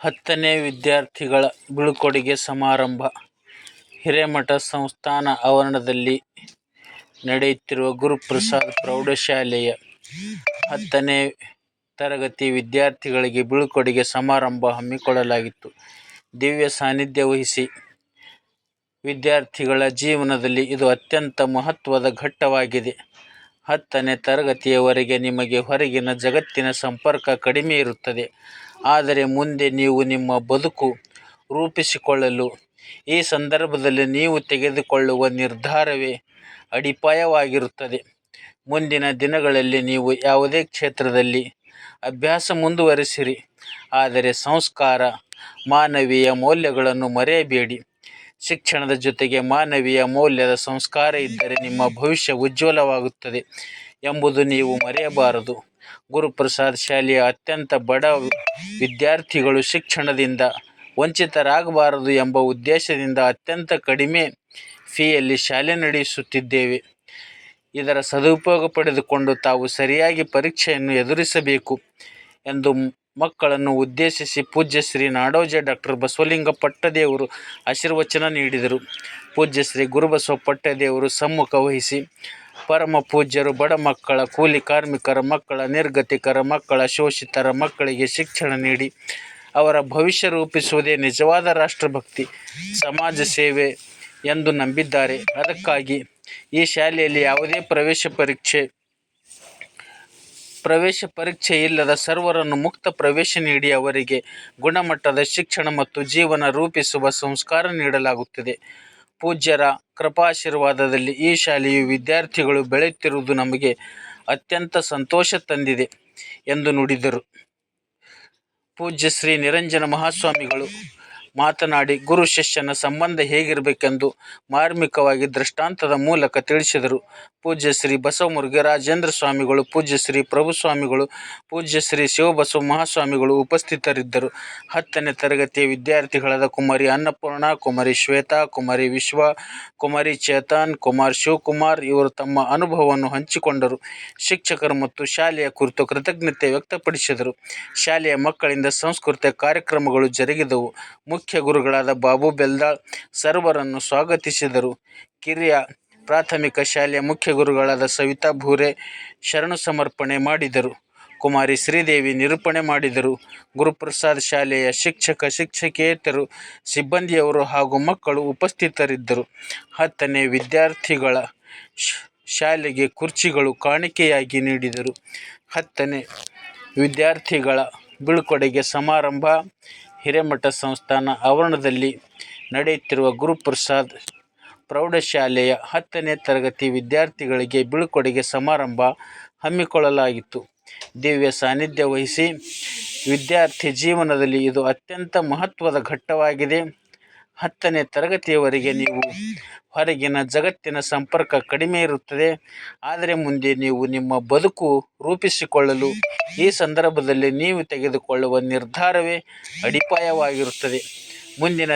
ಹತ್ತನೇ ವಿದ್ಯಾರ್ಥಿಗಳ ಬೀಳ್ಕೊಡುಗೆ ಸಮಾರಂಭ ಹಿರೇಮಠ ಸಂಸ್ಥಾನ ಆವರಣದಲ್ಲಿ ನಡೆಯುತ್ತಿರುವ ಗುರುಪ್ರಸಾದ್ ಪ್ರೌಢಶಾಲೆಯ ಹತ್ತನೇ ತರಗತಿ ವಿದ್ಯಾರ್ಥಿಗಳಿಗೆ ಬೀಳ್ಕೊಡುಗೆ ಸಮಾರಂಭ ಹಮ್ಮಿಕೊಳ್ಳಲಾಗಿತ್ತು. ದಿವ್ಯ ಸಾನ್ನಿಧ್ಯ ವಹಿಸಿ ವಿದ್ಯಾರ್ಥಿಗಳ ಜೀವನದಲ್ಲಿ ಇದು ಅತ್ಯಂತ ಮಹತ್ವದ ಘಟ್ಟವಾಗಿದೆ. ಹತ್ತನೇ ತರಗತಿಯವರೆಗೆ ನಿಮಗೆ ಹೊರಗಿನ ಜಗತ್ತಿನ ಸಂಪರ್ಕ ಕಡಿಮೆ ಇರುತ್ತದೆ. ಆದರೆ ಮುಂದೆ ನೀವು ನಿಮ್ಮ ಬದುಕು ರೂಪಿಸಿಕೊಳ್ಳಲು ಈ ಸಂದರ್ಭದಲ್ಲಿ ನೀವು ತೆಗೆದುಕೊಳ್ಳುವ ನಿರ್ಧಾರವೇ ಅಡಿಪಾಯವಾಗಿರುತ್ತದೆ. ಮುಂದಿನ ದಿನಗಳಲ್ಲಿ ನೀವು ಯಾವುದೇ ಕ್ಷೇತ್ರದಲ್ಲಿ ಅಭ್ಯಾಸ ಮುಂದುವರಿಸಿರಿ. ಆದರೆ ಸಂಸ್ಕಾರ, ಮಾನವೀಯ ಮೌಲ್ಯಗಳನ್ನು ಮರೆಯಬೇಡಿ. ಶಿಕ್ಷಣದ ಜೊತೆಗೆ ಮಾನವೀಯ ಮೌಲ್ಯದ ಸಂಸ್ಕಾರ ಇದ್ದರೆ ನಿಮ್ಮ ಭವಿಷ್ಯ ಉಜ್ವಲವಾಗುತ್ತದೆ ಎಂಬುದು ನೀವು ಮರೆಯಬಾರದು. ಗುರುಪ್ರಸಾದ್ ಶಾಲೆಯ ಅತ್ಯಂತ ಬಡ ವಿದ್ಯಾರ್ಥಿಗಳು ಶಿಕ್ಷಣದಿಂದ ವಂಚಿತರಾಗಬಾರದು ಎಂಬ ಉದ್ದೇಶದಿಂದ ಅತ್ಯಂತ ಕಡಿಮೆ ಫೀಯಲ್ಲಿ ಶಾಲೆ ನಡೆಸುತ್ತಿದ್ದೇವೆ. ಇದರ ಸದುಪಯೋಗ ಪಡೆದುಕೊಂಡು ತಾವು ಸರಿಯಾಗಿ ಪರೀಕ್ಷೆಯನ್ನು ಎದುರಿಸಬೇಕು ಎಂದು ಮಕ್ಕಳನ್ನು ಉದ್ದೇಶಿಸಿ ಪೂಜ್ಯ ಶ್ರೀ ನಾಡೋಜ ಡಾಕ್ಟರ್ ಬಸವಲಿಂಗ ಪಟ್ಟದೇವರು ಆಶೀರ್ವಚನ ನೀಡಿದರು. ಪೂಜ್ಯ ಶ್ರೀ ಗುರುಬಸವ ಪಟ್ಟದೇವರು ಸಮ್ಮುಖ ವಹಿಸಿ, ಪರಮ ಪೂಜ್ಯರು ಬಡ ಮಕ್ಕಳ, ಕೂಲಿ ಕಾರ್ಮಿಕರ ಮಕ್ಕಳ, ನಿರ್ಗತಿಕರ ಮಕ್ಕಳ, ಶೋಷಿತರ ಮಕ್ಕಳಿಗೆ ಶಿಕ್ಷಣ ನೀಡಿ ಅವರ ಭವಿಷ್ಯ ರೂಪಿಸುವುದೇ ನಿಜವಾದ ರಾಷ್ಟ್ರಭಕ್ತಿ, ಸಮಾಜ ಸೇವೆ ಎಂದು ನಂಬಿದ್ದಾರೆ. ಅದಕ್ಕಾಗಿ ಈ ಶಾಲೆಯಲ್ಲಿ ಯಾವುದೇ ಪ್ರವೇಶ ಪರೀಕ್ಷೆ ಇಲ್ಲದೆ ಸರ್ವರನ್ನು ಮುಕ್ತ ಪ್ರವೇಶ ನೀಡಿ ಅವರಿಗೆ ಗುಣಮಟ್ಟದ ಶಿಕ್ಷಣ ಮತ್ತು ಜೀವನ ರೂಪಿಸುವ ಸಂಸ್ಕಾರ ನೀಡಲಾಗುತ್ತಿದೆ. ಪೂಜ್ಯರ ಕೃಪಾಶೀರ್ವಾದದಲ್ಲಿ ಈ ಶಾಲೆಯು ವಿದ್ಯಾರ್ಥಿಗಳು ಬೆಳೆಯುತ್ತಿರುವುದು ನಮಗೆ ಅತ್ಯಂತ ಸಂತೋಷ ತಂದಿದೆ ಎಂದು ನುಡಿದರು. ಪೂಜ್ಯ ಶ್ರೀ ನಿರಂಜನ ಮಹಾಸ್ವಾಮಿಗಳು ಮಾತನಾಡಿ, ಗುರು ಶಿಷ್ಯನ ಸಂಬಂಧ ಹೇಗಿರಬೇಕೆಂದು ಮಾರ್ಮಿಕವಾಗಿ ದೃಷ್ಟಾಂತದ ಮೂಲಕ ತಿಳಿಸಿದರು. ಪೂಜ್ಯ ಶ್ರೀ ಬಸವಮುರುಗಿ ರಾಜೇಂದ್ರ ಸ್ವಾಮಿಗಳು, ಪೂಜ್ಯ ಶ್ರೀ ಪ್ರಭುಸ್ವಾಮಿಗಳು, ಪೂಜ್ಯ ಶ್ರೀ ಶಿವಬಸವ ಮಹಾಸ್ವಾಮಿಗಳು ಉಪಸ್ಥಿತರಿದ್ದರು. ಹತ್ತನೇ ತರಗತಿಯ ವಿದ್ಯಾರ್ಥಿಗಳಾದ ಕುಮಾರಿ ಅನ್ನಪೂರ್ಣ, ಕುಮಾರಿ ಶ್ವೇತಾ, ಕುಮಾರಿ ವಿಶ್ವ ಕುಮಾರಿ ಚೇತನ್, ಕುಮಾರ್ ಶಿವಕುಮಾರ್ ಇವರು ತಮ್ಮ ಅನುಭವವನ್ನು ಹಂಚಿಕೊಂಡರು. ಶಿಕ್ಷಕರು ಮತ್ತು ಶಾಲೆಯ ಕುರಿತು ಕೃತಜ್ಞತೆ ವ್ಯಕ್ತಪಡಿಸಿದರು. ಶಾಲೆಯ ಮಕ್ಕಳಿಂದ ಸಾಂಸ್ಕೃತಿಕ ಕಾರ್ಯಕ್ರಮಗಳು ಜರುಗಿದವು. ಗುರುಗಳಾದ ಬಾಬು ಬೆಲ್ದಾಳ್ ಸರ್ವರನ್ನು ಸ್ವಾಗತಿಸಿದರು. ಕಿರಿಯ ಪ್ರಾಥಮಿಕ ಶಾಲೆಯ ಮುಖ್ಯ ಗುರುಗಳಾದ ಸವಿತಾ ಭೂರೆ ಶರಣು ಸಮರ್ಪಣೆ ಮಾಡಿದರು. ಕುಮಾರಿ ಶ್ರೀದೇವಿ ನಿರೂಪಣೆ ಮಾಡಿದರು. ಗುರುಪ್ರಸಾದ್ ಶಾಲೆಯ ಶಿಕ್ಷಕ, ಶಿಕ್ಷಕೇತರು, ಸಿಬ್ಬಂದಿಯವರು ಹಾಗೂ ಮಕ್ಕಳು ಉಪಸ್ಥಿತರಿದ್ದರು. ಹತ್ತನೇ ವಿದ್ಯಾರ್ಥಿಗಳ ಶಾಲೆಗೆ ಕುರ್ಚಿಗಳು ಕಾಣಿಕೆಯಾಗಿ ನೀಡಿದರು. ಹತ್ತನೇ ವಿದ್ಯಾರ್ಥಿಗಳ ಬೀಳ್ಕೊಡುಗೆ ಸಮಾರಂಭ ಹಿರೇಮಠ ಸಂಸ್ಥಾನ ಆವರಣದಲ್ಲಿ ನಡೆಯುತ್ತಿರುವ ಗುರುಪ್ರಸಾದ್ ಪ್ರೌಢಶಾಲೆಯ ಹತ್ತನೇ ತರಗತಿ ವಿದ್ಯಾರ್ಥಿಗಳಿಗೆ ಬೀಳ್ಕೊಡುಗೆ ಸಮಾರಂಭ ಹಮ್ಮಿಕೊಳ್ಳಲಾಗಿತ್ತು. ದಿವ್ಯ ಸಾನ್ನಿಧ್ಯ ವಹಿಸಿ ವಿದ್ಯಾರ್ಥಿ ಜೀವನದಲ್ಲಿ ಇದು ಅತ್ಯಂತ ಮಹತ್ವದ ಘಟ್ಟವಾಗಿದೆ. ಹತ್ತನೇ ತರಗತಿಯವರೆಗೆ ನೀವು ಹೊರಗಿನ ಜಗತ್ತಿನ ಸಂಪರ್ಕ ಕಡಿಮೆ ಇರುತ್ತದೆ. ಆದರೆ ಮುಂದೆ ನೀವು ನಿಮ್ಮ ಬದುಕು ರೂಪಿಸಿಕೊಳ್ಳಲು ಈ ಸಂದರ್ಭದಲ್ಲಿ ನೀವು ತೆಗೆದುಕೊಳ್ಳುವ ನಿರ್ಧಾರವೇ ಅಡಿಪಾಯವಾಗಿರುತ್ತದೆ. ಮುಂದಿನ